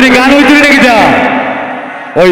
ওই গান ওই তুই রেখে যা ওই